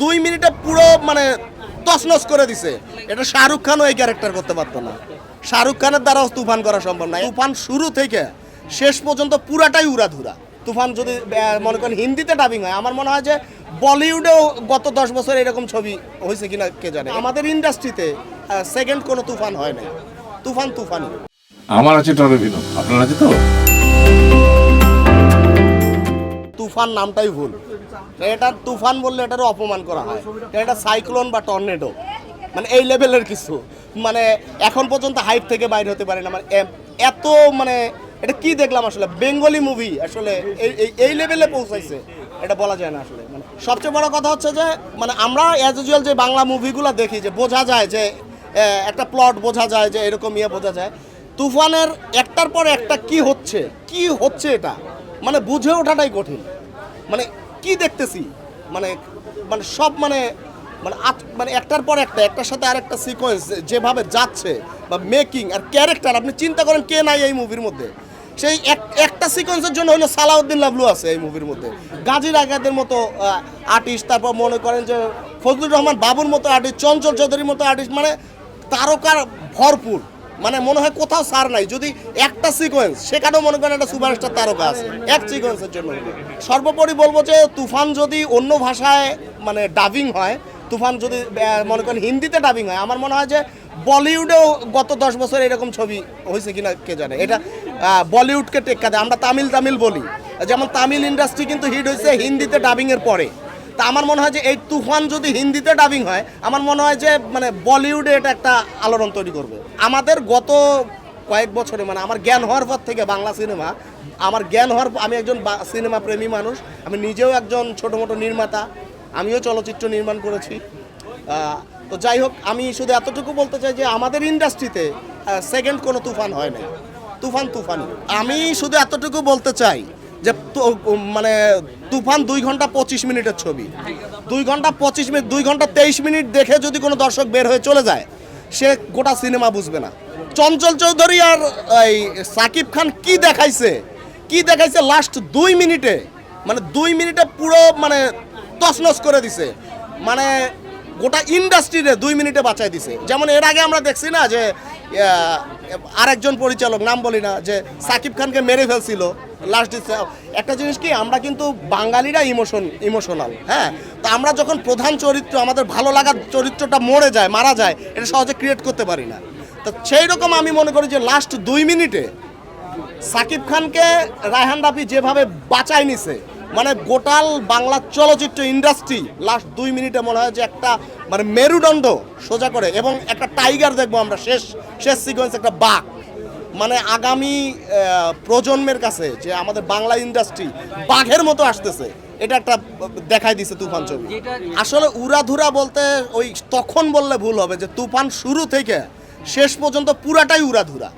দুই মিনিটে পুরো মানে তছনছ করে দিছে। এটা শাহরুখ খানও এই ক্যারেক্টার করতে পারতো না। শাহরুখ খানের দ্বারাও তুফান করা সম্ভব না। তুফান শুরু থেকে শেষ পর্যন্ত পুরাটাই উড়াধুরা। তুফান যদি মনে করেন হিন্দিতে ডাবিং হয় আমার মনে হয় যে বলিউডেও গত দশ বছর এরকম ছবি হয়েছে কিনা কে জানে। আমাদের ইন্ডাস্ট্রিতে সেকেন্ড কোনো তুফান হয় না তুফান তুফানই আমার আছে টরবিনো আপনার আছে তো? তুফান নামটাই ভুল। এটা তুফান বললে এটারও অপমান করা হয়। এটা সাইক্লোন বা টর্নেডো। মানে এই লেভেলের কিছু। মানে এখন পর্যন্ত হাইপ থেকে বাইরে হতে পারে না। মানে এত মানে এটা কি দেখলাম আসলে? বেঙ্গলি মুভি আসলে এই- এই লেভেলে পৌঁছাইছে। এটা বলা যায় না আসলে। মানে সবচেয়ে বড় কথা হচ্ছে যে মানে আমরা অ্যাজ ইউজুয়াল যে বাংলা মুভিগুলো দেখি যে বোঝা যায় যে একটা প্লট বোঝা যায় যে এরকম ইয়ে বোঝা যায়। তুফানের একটার পর একটা কি হচ্ছে? কি হচ্ছে এটা? মানে বুঝে ওঠাটাই কঠিন। মানে কি দেখতেছি? মানে মানে সব মানে মানে মানে একটার পর একটা, একটার সাথে আরেকটা সিকোয়েন্স যেভাবে যাচ্ছে বা মেকিং আর ক্যারেক্টার আপনি চিন্তা করেন কে নাই এই মুভির মধ্যে। সেই এক- একটা সিকোয়েন্সের জন্য হলো সালাউদ্দিন লাভলু আছে এই মুভির মধ্যে। গাজী রাগাদের মতো আর্টিস্ট তারপর মনে করেন যে ফজলুর রহমান বাবুর মতো আর্টিস্ট চঞ্চল চৌধুরীর মতো আর্টিস্ট মানে তারকার ভরপুর। মানে মনে হয় কোথাও সার নাই। যদি একটা সিকোয়েন্স সেখানেও মনে করেন একটা সুপারস্টার তারকা আছে। এক সিকোয়েন্সের জন্য। সর্বোপরি বলব যে তুফান যদি অন্য ভাষায় মানে ডাবিং হয়, তুফান যদি মনে করেন হিন্দিতে ডাবিং হয়, আমার মনে হয় যে বলিউডেও গত দশ বছর এরকম ছবি হয়েছে কিনা কে জানে। এটা বলিউডকে টেক্কা দেয়। আমরা তামিল তামিল বলি। যেমন তামিল ইন্ডাস্ট্রি কিন্তু হিট হয়েছে হিন্দিতে ডাবিংয়ের পরে। তা আমার মনে হয় যে এই তুফান যদি হিন্দিতে ডাবিং হয়, আমার মনে হয় যে মানে বলিউডে এটা একটা আলোড়ন তৈরি করবে। আমাদের গত কয়েক বছরে মানে আমার জ্ঞান হওয়ার পর থেকে বাংলা সিনেমা আমার জ্ঞান হওয়ার আমি একজন সিনেমা প্রেমী মানুষ, আমি নিজেও একজন ছোটো মোটো নির্মাতা, আমিও চলচ্চিত্র নির্মাণ করেছি। তো যাই হোক, আমি শুধু এতটুকু বলতে চাই যে আমাদের ইন্ডাস্ট্রিতে সেকেন্ড কোনো তুফান হয় না তুফান তুফান আমি শুধু এতটুকু বলতে চাই যে মানে তুফান দুই ঘণ্টা পঁচিশ মিনিটের ছবি। দুই ঘণ্টা পঁচিশ মিনিট, দুই ঘণ্টা তেইশ মিনিট দেখে যদি কোনো দর্শক বের হয়ে চলে যায়, সে গোটা সিনেমা বুঝবে না। চঞ্চল চৌধুরী আর এই সাকিব খান কি দেখাইছে? কি দেখাইছে লাস্ট দুই মিনিটে? মানে দুই মিনিটে পুরো মানে তছনছ করে দিছে। মানে গোটা ইন্ডাস্ট্রিরে দুই মিনিটে বাঁচাই দিছে। যেমন এর আগে আমরা দেখছি না যে আরেকজন পরিচালক, নাম বলি না, যে সাকিব খানকে মেরে ফেলছিল লাস্ট একটা জিনিস কি, আমরা কিন্তু বাঙালিরা ইমোশন ইমোশনাল হ্যাঁ? তো আমরা যখন প্রধান চরিত্র, আমাদের ভালো লাগার চরিত্রটা মরে যায়, মারা যায়, এটা সহজে ক্রিয়েট করতে পারি না। তো সেই রকম আমি মনে করি যে লাস্ট দুই মিনিটে সাকিব খানকে রায়হান রাফি যেভাবে বাঁচায় নিছে মানে গোটাল বাংলা চলচ্চিত্র ইন্ডাস্ট্রি লাস্ট দুই মিনিটে মনে হয় যে একটা মানে মেরুদণ্ড সোজা করে এবং একটা টাইগার দেখব আমরা শেষ শেষ সিকোয়েন্স একটা বাঘ। মানে আগামী প্রজন্মের কাছে যে আমাদের বাংলা ইন্ডাস্ট্রি বাঘের মতো আসতেছে এটা একটা দেখাই দিছে তুফান ছবি। আসলে উড়াধুরা বলতে ওই তখন বললে ভুল হবে যে তুফান শুরু থেকে শেষ পর্যন্ত পুরাটাই উড়াধুরা।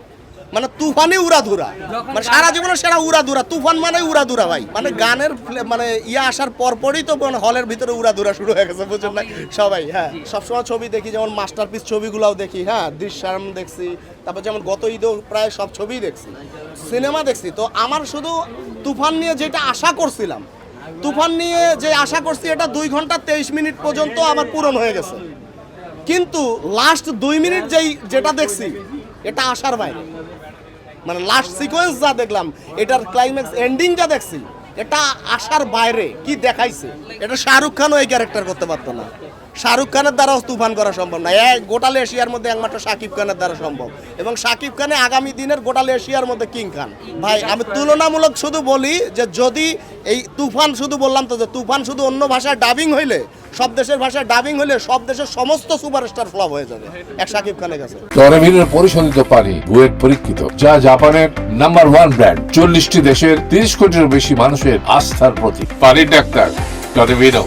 মানে তুফানই উড়াধুরা মানে সারা জীবনে সেরা উড়াধুরা তুফান মানে উড়াধুরা ভাই। মানে গানের মানে ইয়ে আসার পরপরই তো মানে হলের ভিতরে উড়াধুরা শুরু হয়ে গেছে বুঝছেন না? সবাই হ্যাঁ। সবসময় ছবি দেখি যেমন মাস্টারপিস ছবিগুলোও দেখি হ্যাঁ। দৃশ্যাম দেখছি। তারপর যেমন গত ঈদেও প্রায় সব ছবিই দেখছি। সিনেমা দেখছি। তো আমার শুধু তুফান নিয়ে যেটা আশা করছিলাম তুফান নিয়ে যে আশা করছি এটা দুই ঘণ্টা তেইশ মিনিট পর্যন্ত আমার পূরণ হয়ে গেছে। কিন্তু লাস্ট দুই মিনিট যেই যেটা দেখছি এটা আসার বাইরে। মানে লাস্ট সিকোয়েন্স যা দেখলাম, এটার ক্লাইম্যাক্স এন্ডিং যা দেখছি, এটা আসার বাইরে কি দেখাইছে, এটা শাহরুখ খানও এই ক্যারেক্টার করতে পারতো না। শাহরুখ খানের দ্বারাও তুফান করা সম্ভব না। এক গোটাল এশিয়ার মধ্যে একমাত্র শাকিব খানের দ্বারা সম্ভব। এবং শাকিব খানে আগামী দিনের গোটাল এশিয়ার মধ্যে কিং খান। ভাই, আমি তুলনামূলক শুধু বলি যে যদি এই তুফান শুধু বললাম তো যে তুফান শুধু অন্য ভাষায় ডাবিং হইলে, সব দেশের ভাষায় ডাবিং হইলে সব দেশের সমস্ত সুপারস্টার ফ্লপ হয়ে যাবে, এক শাকিব খানের কাছে। টরবিনোর পরিশোধিত পানি বুয়েট পরীক্ষিত, যা জাপানের নাম্বার ওয়ান ব্র্যান্ড চল্লিশটি দেশের তিরিশ কোটির বেশি মানুষের আস্থার প্রতীক। পানির ডাক্তার টরবিনো